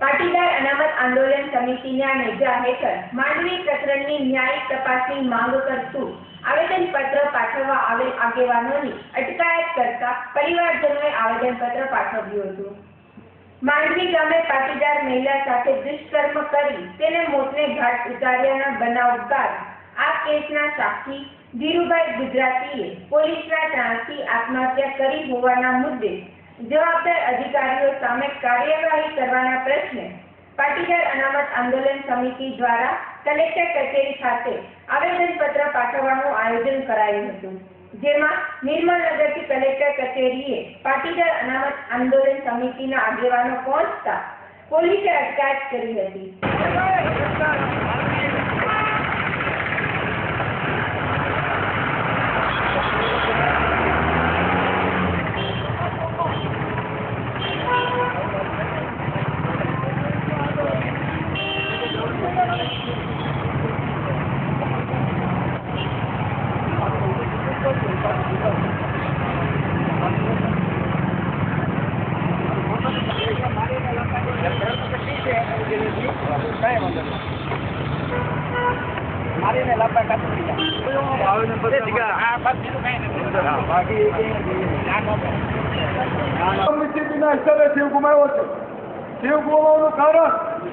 પાટીદાર અનામત આંદોલન સમિતિના નેજા હેઠળ માંડવી પ્રકરણની ન્યાયિક તપાસની માંગ કરતું આવેદનપત્ર પાઠવવા આવેલ આગેવાનોની અટકાયત કરતા પરિવારજનોએ આવેદનપત્ર પાઠવ્યું હતું. માંડવી ગામે પાટીદાર મહિલા સાથે દુષ્કર્મ કરી તેને મોતને ઘાટ ઉતાર્યાના બનાવ બાદ આ કેસના સાક્ષી ધીરુભાઈ ગુજરાતીએ પોલીસના ત્રાસથી આત્મહત્યા કરી હોવાના મુદ્દે જવાબદાર અધિકારીઓ સામે કાર્યવાહી કરવાના પ્રશ્ને પાટીદાર અનામત આંદોલન સમિતિ દ્વારા કલેક્ટર કચેરી ખાતે આવેદનપત્ર પાઠવવાનું આયોજન કરાયું હતું, જેમાં નિર્મલનગરથી કલેક્ટર કચેરીએ પાટીદાર અનામત આંદોલન સમિતિના આગેવાનો પહોંચતા પોલીસે અટકાયત કરી હતી. મારીને લાંબા કાપી દીધા મિસ્ત્રીના હિસાબે જીવ ગુમાવ્યો છે. જીવ ગુમાવવાનું કારણ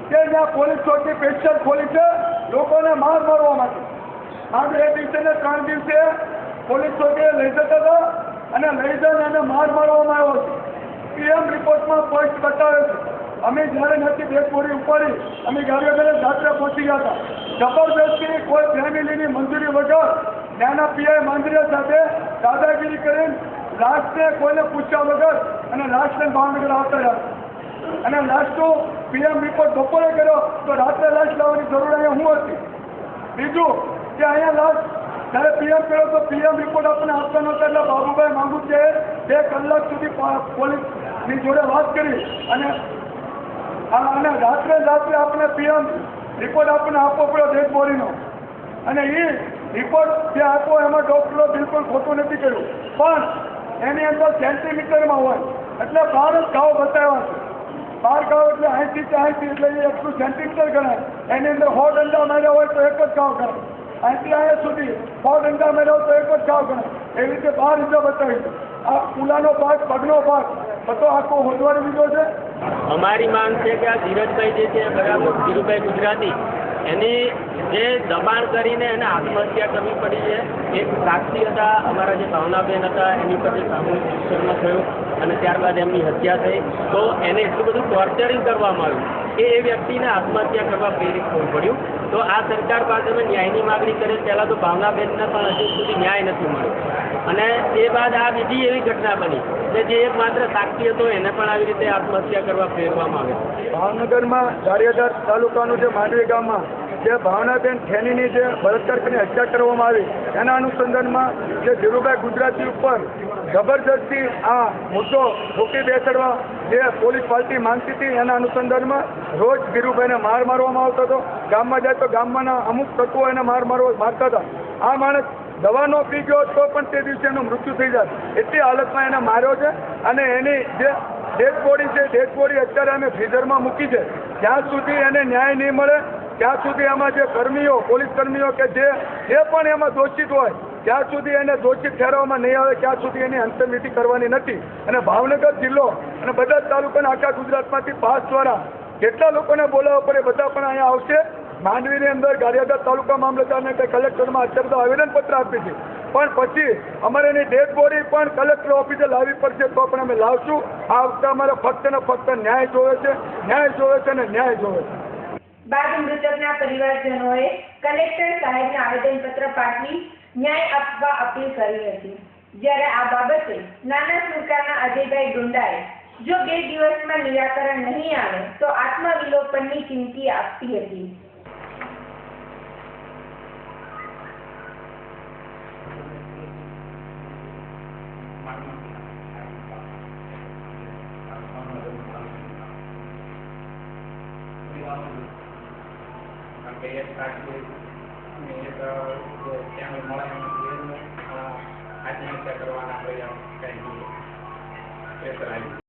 કે જ્યાં પોલીસ ચોકી સ્પેશિયલ ખોલી છે લોકોને માર મારવા માટે. એ દિવસે ને ત્રણ દિવસે પોલીસ ચોકીએ લઈ જતા હતા અને લઈ જઈને એને માર મારવામાં આવ્યો છે. પીએમ રિપોર્ટમાં પોઈન્ટ બતાવે છે. અમે જ્યારે નથી બે પૂરી ઉપાડી અમે ગાંધીનગર રાત્રે પહોંચી ગયા હતા. જબરદસ્તી કોઈ ફેમિલીની મંજૂરી વગર નાના પીઆઈ માંજરિયા સાથે દાદાગીરી કરીને લાસ્ટને કોઈને પૂછ્યા વગર અને લાસ્ટને ભાવનગર આવતા રહ્યા. અને લાસ્ટનો પીએમ રિપોર્ટ બપોરે કર્યો તો રાત્રે લાસ્ટ લાવવાની જરૂર અહીંયા હું હતી. બીજું કે અહીંયા લાસ્ટ જ્યારે પીએમ કર્યો તો પીએમ રિપોર્ટ આપણને આપતા નહોતા એટલે બાબુભાઈ માંગુ છે બે કલાક સુધી પોલીસની જોડે વાત કરી અને અને રાત્રે રાત્રે આપણે પીએમ રિપોર્ટ આપણને આપવો પડ્યો ડેડ બોડીનો અને એ રિપોર્ટ જે આપો એમાં ડૉક્ટરો બિલકુલ ખોટું નથી કર્યું. પણ એની અંદર સેન્ટીમીટરમાં હોય. એટલે બાર જ ઘાવ બતાવ્યા છે. બાર ઘાવ એટલે અહીંથી અહીંથી એટલે એ એટલું સેન્ટીમીટર ગણાય. એની અંદર સો ડંડા માર્યા હોય તો એક જ ઘાવ ગણાય. અહીંથી અહીંયા સુધી સો ડંડા માર્યા હોય તો એક જ ઘાવ ગણાય. એવી રીતે બાર રીતે બતાવી આ પુલાનો ભાગ પગનો ભાગ બધો આખો હોદવાડી લીધો છે? અમારી માંગ છે કે આ ધીરજભાઈ જે છે, બરાબર, ધીરુભાઈ ગુજરાતી, એની જે દબાણ કરીને એને આત્મહત્યા કરવી પડી છે, એક સાક્ષી હતા, અમારા જે ભાવનાબેન હતા, એની પર સામૂહિક દુષ્કર્મ થયું અને ત્યારબાદ એમની હત્યા થઈ. તો એને એટલું બધું ટોર્ચરિંગ કરવામાં આવ્યું. કે એ વ્યક્તિને આત્મહત્યા કરવા પ્રેરિત થવું પડ્યું. તો આ સરકાર પાસે અમે ન્યાયની માગણી કરીએ પહેલાં તો ભાવનાબેનને પણ હજુ સુધી ન્યાય નથી મળ્યો. અને તે બાદ આ બીજી એવી ઘટના બની કે જે એક માત્ર સાક્ષી હતો એને પણ આવી રીતે આત્મહત્યા કરવા પ્રેરવામાં આવે. ભાવનગરમાં ગારિયાધાર તાલુકાનું જે માંડવી ગામમાં જે ભાવનાબેન ખેનીની જે બળાત્કાર કરીને હત્યા કરવામાં આવી, એના અનુસંધાનમાં જે ધીરુભાઈ ગુજરાતી ઉપર જબરજસ્તી આ મુદ્દો મૂકી બેસાડવા જે પોલીસ પાર્ટી માંગતી હતી, એના અનુસંધાનમાં રોજ ધીરુભાઈને માર મારવામાં આવતો હતો. ગામમાં જાય તો ગામમાંના અમુક તત્વો એને માર મારવા મારતા હતા. આ માણસ દવાનો પી ગયો તો પણ તે દિવસે એનું મૃત્યુ થઈ જાય. એટલી હાલતમાં એને માર્યો છે અને એની જે ડેડ બોડી છે, ડેડ બોડી અત્યારે અમે ફ્રીઝરમાં મૂકી છે. જ્યાં સુધી એને ન્યાય નહીં મળે, ત્યાં સુધી એમાં જે કર્મીઓ, પોલીસ કર્મીઓ કે જે જે પણ એમાં દોષિત હોય ત્યાં સુધી એને દોષિત ઠેરવવામાં નહીં આવે, ત્યાં સુધી એની અંતર્વિધિ કરવાની નથી. અને ભાવનગર જિલ્લો અને બધા જ તાલુકાના આખા ગુજરાતમાંથી પાસ દ્વારા કેટલા લોકોને બોલાવવા પડે, બધા પણ અહીંયા આવશે. માંડવીની અંદર ગારિયાધાર તાલુકા મામલતદારને કે કલેક્ટરમાં અત્યારે તો આવેદનપત્ર આપી છે. પણ પછી અમારે એની ડેડ બોડી પણ કલેક્ટર ઓફિસે લાવવી પડશે તો પણ અમે લાવશું. આ વખતે અમારે ફક્ત ને ફક્ત ન્યાય જોવે છે, ન્યાય જોવે છે અને ન્યાય જોવે છે. બાદ મૃતકના પરિવારજનોએ કલેક્ટર સાહેબને આવેદનપત્ર પાઠવી ન્યાય આપવા અપીલ કરી હતી. જ્યારે આ બાબતે નાના સુરકાના અજયભાઈ ડુંડાએ જો બે દિવસમાં નિરાકરણ નહીં આવે તો આત્મવિલોપનની ચીમકી આપી હતી. એક જે ત્યાં મળે એનું આત્મહત્યા કરવાના પ્રયાસ કંઈ પ્રેશર